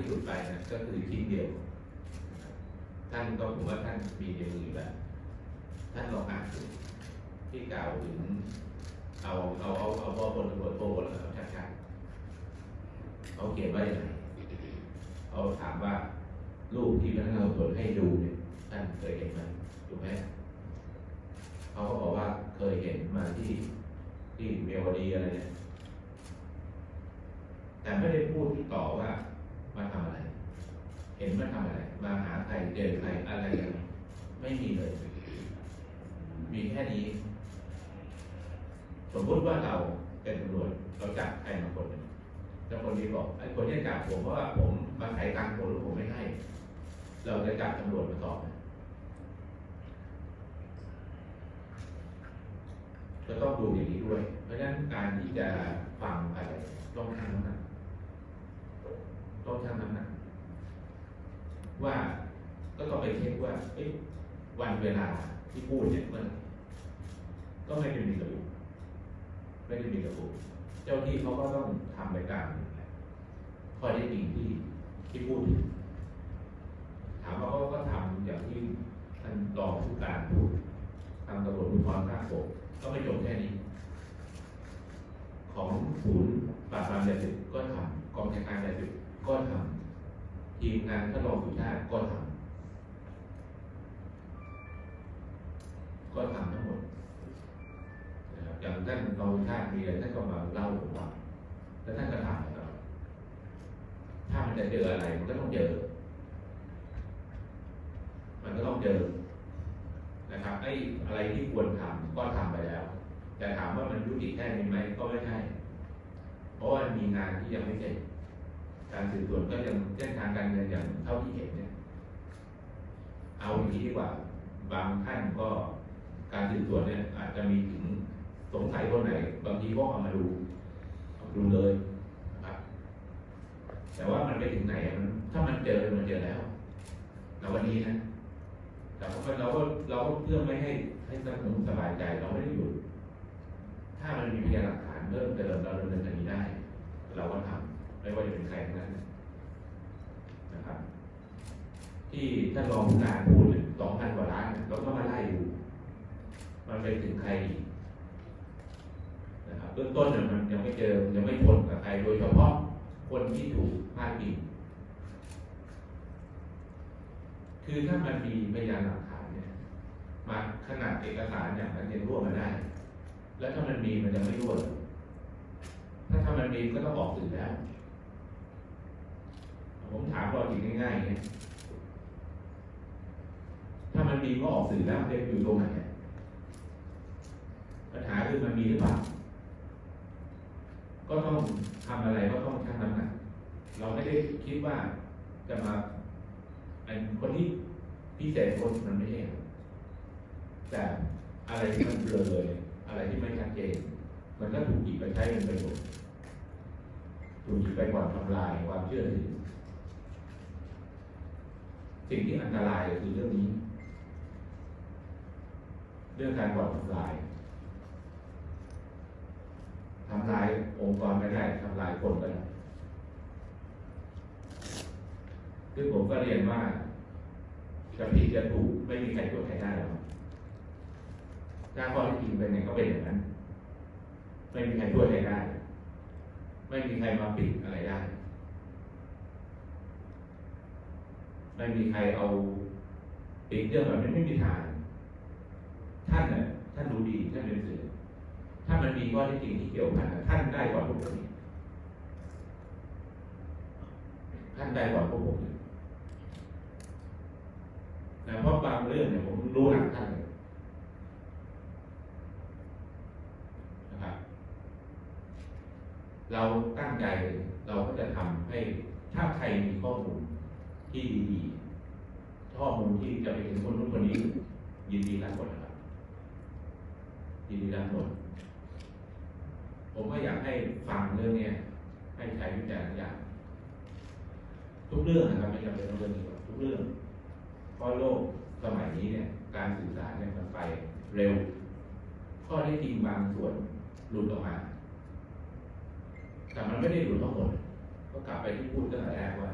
ที่หลุดไปนะก็คือชิ้นเดียวท่านก็ผมว่าท่านมีในมืออยู่แล้วท่านลองอ่านดูที่กล่าวถึงเอาเอาเอาเอาเอาบนตำรวจโทแล้วเอาชัดๆเขาเขียนว่าอย่างไรเขาถามว่ารูปที่พนักงานสอบสวนให้ดูเนี่ยท่านเคยเห็นไหมถูกไหมเขาก็บอกว่าเคยเห็นมาที่ที่เมียวดีอะไรเนี่ยแต่ไม่ได้พูดต่อว่า มาทำอะไร เห็นมาทำอะไร มาหาใครเจอใครอะไรย่างไม่มีเลย มีแค่นี้ สมมติว่าเราเป็นตำรวจเราจับใครมาคนหนึ่งแล้วคนนี้บอกไอ้คนที่จับผมเพราะว่าผมมาไขตังค์ผมหรือผมไม่ให้ เราจะจับตำรวจมาสอบจะต้องดูอย่างนี้ด้วย เพราะฉะนั้นการที่จะฟังอะไรต้องชั่งน้ำหนักต้องชั่งน้ำหนักว่าก็ต้องไปเช็ค ว่าเอ๊ะวันเวลาที่พูดเนี่ยมันก็ไม่ได้มีระบุไม่ได้มีระบุเจ้าที่เขาก็ต้องทำไปตามข้อได้จริงที่ที่พูดถามว่าเขาก็ทำอย่างที่ท่านรองผู้การพูดทางตำรวจภูธรภาคหกก็ไม่จบแค่นี้ ของศูนย์ปราบปรามยาเสพติดก็ทำกองบัญชาการยาเสพติดก็ทำทีมงานท่านรองสุชาติก็ทำ ก็ทำทั้งหมดอย่างท่านรองชาติมีอะไรท่านก็มาเล่าผมฟังแล้วท่านก็ถามนะครับถ้ามันจะเจออะไรมันก็ต้องเจอ มันก็ต้องเจอ นะครับไอ้อะไรที่ควรทำก็ทำไปแล้ว แต่ถามว่ามันยุติแค่นี้ไหมก็ไม่ใช่ เพราะว่ามีงานที่ยังไม่เสร็จ การสืบสวนก็ยังเส้นทางการเงินอย่างเท่าที่เห็นเนี่ย เอาอย่างนี้ดีกว่า บางท่านก็ การสืบสวนเนี่ยอาจจะมีถึงสงสัยคนไหน บางทีก็เอามาดูเอาดูเลยนะครับ แต่ว่ามันไปถึงไหนมันถ้ามันเจอมันเจอแล้วในวันนี้นะแต่ว่าเราก็เราก็เพื่อไม่ให้ให้สังคมสบายใจเราไม่ได้หยุดถ้ามันมีพยานหลักฐานเพิ่มเติมเราดำเนินคดีได้ เราก็ทำไม่ว่าจะเป็นใครทั้งนั้นนะครับ ที่ท่านรองผู้การพูดสองพันกว่าล้านเนี่ยเราก็มาไล่ดู มันไปถึงใครอีกนะครับเบื้องต้นเนี่ยมันยังไม่เจอยังไม่พ้นกับใครโดยเฉพาะคนที่ถูกพาดพิงคือถ้ามันมีพยานหลักฐานเนี่ยมาขนาดเอกสารอย่างนั้นยังรั่วมาได้ แล้วถ้ามันมีมันจะไม่รั่วถ้าถ้ามันมีก็ต้องออกสื่อแล้ว ผมถามเราจริงง่ายๆเนี่ยถ้ามันมีก็ออกสื่อแล้วเด็กอยู่ตรงไหน คือมันมีหรือเปล่า ก็ต้องทำอะไรก็ต้องชั่งน้ำหนัก เราไม่ได้คิดว่าจะมาไอ้คนที่พิเศษคนมันไม่ใช่แต่อะไรที่มันเบลอเลยอะไรที่ไม่ชัดเจน มันก็ถูกหยิบไปใช้เป็นประโยชน์ถูกหยิบไปก่อนทำลายความเชื่อถือสิ่งที่อันตรายคือเรื่องนี้ เรื่องการก่อนทำลาย ทำลายองค์กรไม่ได้ทำลายคนก็ได้ซึ่งผมก็เรียนว่าจะผิดจะถูกไม่มีใครตัวจใครได้หรอกถ้าข้อที่จริงเป็นไงก็เป็นอย่างนั้น ไม่มีใครช่วยใครได้ ไม่มีใครมาปิดอะไรได้ ไม่มีใครเอาปิดเรื่องแบบนี้ไม่มีทาง ท่านน่ะท่านรู้ดีท่านเป็นสื่อ ถ้ามันมีข้อที่จริงที่เกี่ยวพันท่านได้ก่อนพวกผมท่านได้ก่อนพวกผมแต่เพราะบางเรื่องเนี่ยผมรู้หลังท่านเลยนะครับ เราตั้งใจเราก็จะทำให้ถ้าใครมีข้อมูลที่ดีๆข้อมูลที่จะไปถึงคนนู้นคนนี้ ยินดีรับหมดนะครับยินดีรับหมด ผมก็อยากให้ฟังเรื่องเนี้ยให้ใช้วิจารณญาณทุกเรื่องนะครับไม่จำเป็นต้องเรื่องนี้หรอกทุกเรื่องเพราะโลกสมัยนี้เนี่ย การสื่อสารเนี่ยมันไปเร็ว ข้อที่จริงบางส่วนหลุดออกมา แต่มันไม่ได้หลุดทั้งหมด ก็กลับไปที่พูดตั้งแต่แรกว่า